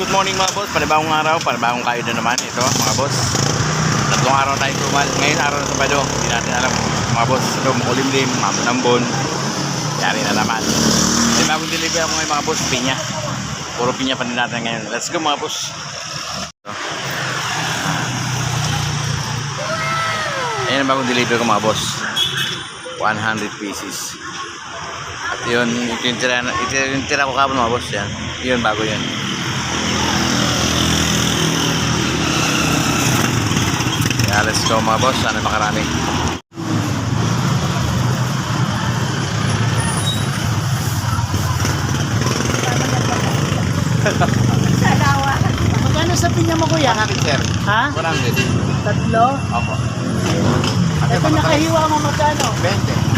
Good morning mga boss, panibagong araw, panibagong kayo na naman ito mga boss. Tatlong araw tayo tumal. Ngayon araw na Sabado, hindi natin alam mga boss. Ito makulimlim, mamanambon. Yari na naman. May bagong deliver ako ngayon mga boss, pinya. Puro pinya pa din natin ngayon. Let's go mga boss. Ayan ang bagong deliver ko mga boss. 100 pieces. At yun, ito yung tira, ito yung tira ko kapon mga boss. Yan. Yun, bago yun. Yeah, let's go mga boss. Sana makarami. Magkano sa pinya mo kuya? 100 sir. Ha? 100. Tatlo? Opo. Ito nakahiwa mo magkano? 20.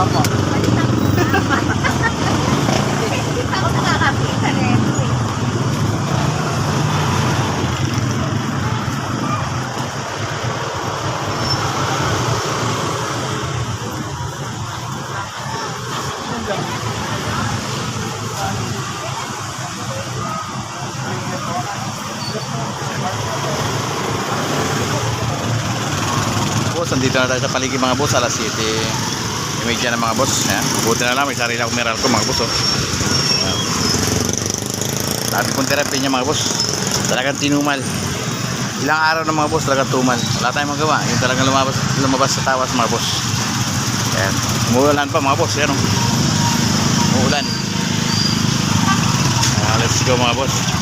Opo. Ako nakakakita na ito eh. Boss, andito na tayo sa paligid mga boss. Alas 7. Imedya na mga boss. Ayan. Buti na lang. May sarili akong meral ko mga boss. Oh. Sabi kong therapy niya mga boss. Talagang tinumal. Ilang araw na mga boss talagang tumal. Wala tayong magawa. Yung talagang lumabas, lumabas sa tawas mga boss. Ayan. Umuulan pa mga boss. Ayan oh. Umuulan. Ayan, let's go mga boss.